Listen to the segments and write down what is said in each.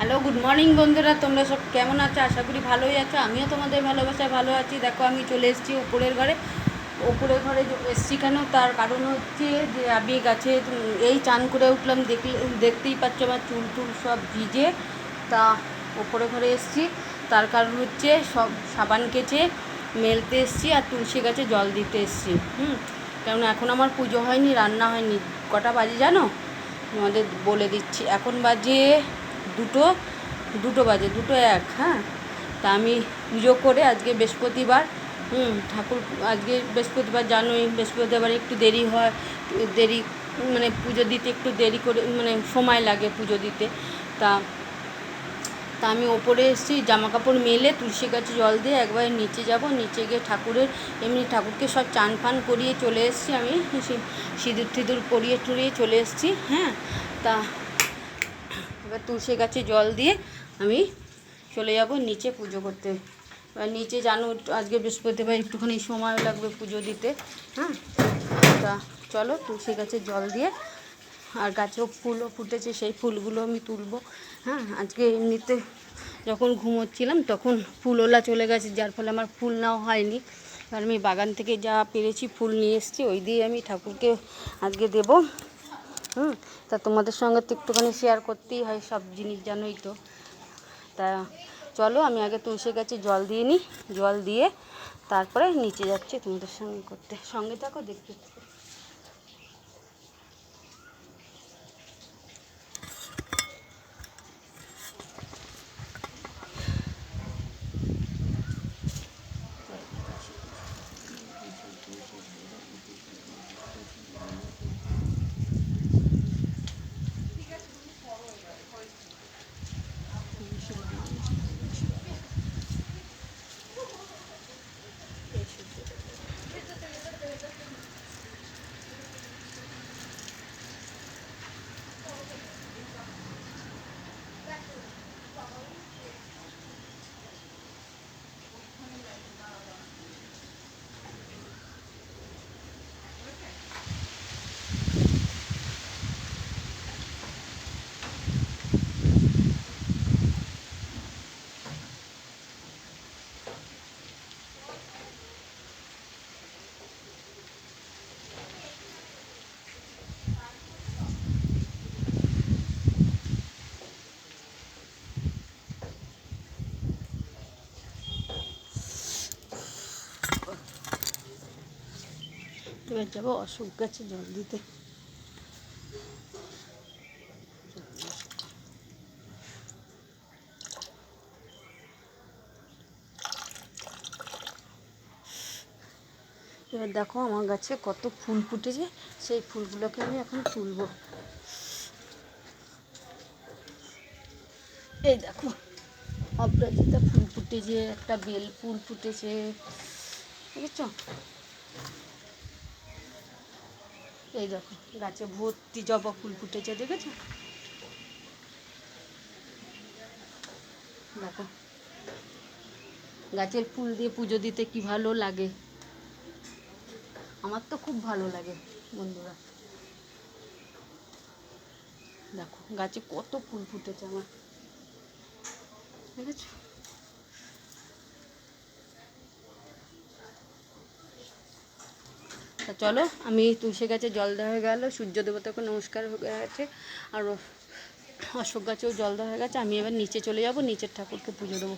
Hello, good morning বন্ধুরা, তোমরা সব কেমন আছো? আশা করি ভালোই আছো। আমিও তোমাদের ভালোবাসায় ভালো আছি। দেখো, আমি চলে এসেছি উপরের ঘরে। উপরের ঘরে এসছি কেন? তার কারণ হচ্ছে যে আমি গাছে এই চান করে উঠলাম, দেখলে, দেখতেই পাচ্ছ আমার চুল টুল সব ভিজে। তা উপরে ঘরে এসছি। তার কারণ হচ্ছে সব সাবান কেচে মেলতে এসছি আর তুলসী গাছে জল দিতে এসছি। হুম কারণ এখন আমার পুজো হয়নি, রান্না হয়নি। কটা বাজে জানো? তোমাদের বলে দিচ্ছি। এখন বাজে দুটো দুটো বাজে, দুটো এক হ্যাঁ? তা আমি পুজো করে আজকে বৃহস্পতিবার, হুম, ঠাকুর, আজকে বৃহস্পতিবার জানোই, বৃহস্পতিবার একটু দেরি হয়, দেরি মানে পুজো দিতে একটু দেরি করে মানে সময় লাগে পুজো দিতে। তা তা আমি ওপরে এসেছি জামা কাপড় মেলে তুলসী গাছে জল দিয়ে একবারে নিচে যাব, নিচে গিয়ে ঠাকুরের, এমনি ঠাকুরকে সব চান ফান করিয়ে চলে এসেছি আমি সিঁদুর টিঁদুর পরিয়ে টরিয়ে চলে এসেছি হ্যাঁ? তা এবার তুলসী গাছে জল দিয়ে আমি চলে যাব নিচে পুজো করতে। এবার নিচে জানো, আজকে বৃহস্পতিবার একটুখানি সময় লাগবে পুজো দিতে। হ্যাঁ? তা চলো তুলসী গাছে জল দিয়ে আর গাছেও ফুলও ফুটেছে, সেই ফুলগুলো আমি তুলবো। হ্যাঁ? আজকে এমনিতে যখন ঘুমোচ্ছিলাম তখন ফুলওলা চলে গেছে, যার ফলে আমার ফুল নাও হয়নি। আর আমি বাগান থেকে যা পেরেছি ফুল নিয়ে এসেছি, ওই দিয়ে আমি ঠাকুরকে আজকে দেবো। হুম, তা তোমাদের সঙ্গে তো একটুখানি শেয়ার করতেই হয় সব জিনিস, জানোই তো। তা চলো, আমি আগে তুলসী গাছে জল দিয়ে নিই, জল দিয়ে তারপরে নিচে যাচ্ছি তোমাদের সঙ্গে করতে। সঙ্গে থাকো, দেখতে এবার যাব অশোক গাছে, জল দিতে। এবার দেখো আমার গাছে কত ফুল ফুটেছে, সেই ফুলগুলোকে আমি এখন তুলবো। এই দেখো অপরাজিতা ফুল ফুটেছে, একটা বেল ফুল ফুটেছে বুঝেছ এই দেখো, গাছে ভর্তি জবা ফুল ফুটেছে, দেখেছ? দেখো, গাছের ফুল দিয়ে পুজো দিতে কি ভালো লাগে? আমার তো খুব ভালো লাগে, বন্ধুরা। দেখো, গাছে কত ফুল ফুটেছে আমার। দেখেছ? তা চলো, আমি তুলসী গাছে জল দেওয়া হয়ে গেল, সূর্য দেবতাকে নমস্কার হয়ে গেছে, আর অশোক গাছেও জল দেওয়া হয়ে গেছে, আমি এবার নিচে চলে যাব, নিচের ঠাকুরকে পুজো দেবো।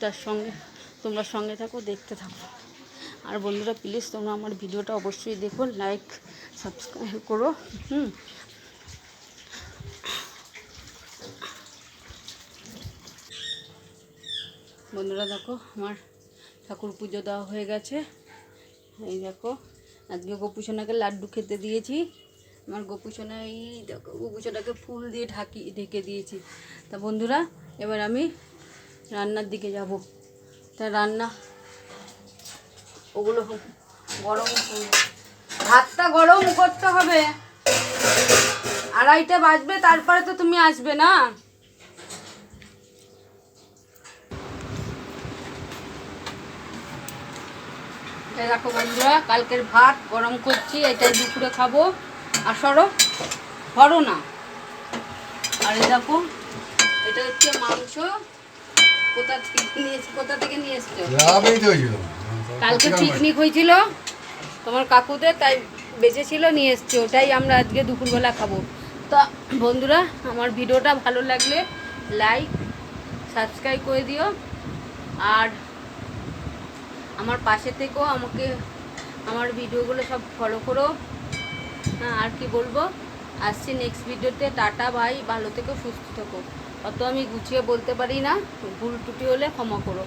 তার সঙ্গে, তোমরা সঙ্গে থাকো, দেখতে থাকো। আর বন্ধুরা প্লিজ তোমরা আমার ভিডিওটা অবশ্যই দেখো লাইক সাবস্ক্রাইব করো, হুম। বন্ধুরা, দেখো, আমার ঠাকুর পুজো দেওয়া হয়ে গেছে। এই দেখো আজকে গোপুসোনাকে লাড্ডু খেতে দিয়েছি। আমার গোপুসোনা এই গোপুসোনাকে ফুল দিয়ে ঢাকি, ঢেকে দিয়েছি। তা বন্ধুরা, এবার আমি রান্নার দিকে যাব। তা রান্না ওগুলো গরম ভাতটা গরম করতে হবে। আড়াইটা বাজবে, তারপরে তো তুমি আসবে না? এই দেখো বন্ধুরা কালকের ভাত গরম করছি এটাই দুপুরে খাব। আর সরো সরো না। আর এই দেখো এটা হচ্ছে মাংস। কোথা থেকে নিয়ে কোথা থেকে নিয়ে এসছো? কালকে পিকনিক হয়েছিল। তোমার কাকুদের তাই বেঁচেছিল নিয়ে এসছে। ওটাই আমরা আজকে দুপুরবেলা খাব। তো বন্ধুরা আমার ভিডিওটা ভালো লাগলে লাইক সাবস্ক্রাইব করে দিও। আর আমার পাশে থেকেও আমাকে আমার ভিডিওগুলো সব ফলো করো। হ্যাঁ আর কি বলব? আসছি নেক্সট ভিডিওতে টাটা ভাই ভালো থেকো, সুস্থ থেকো। অত আমি গুছিয়ে বলতে পারি না। ভুল টুটি হলে ক্ষমা করো।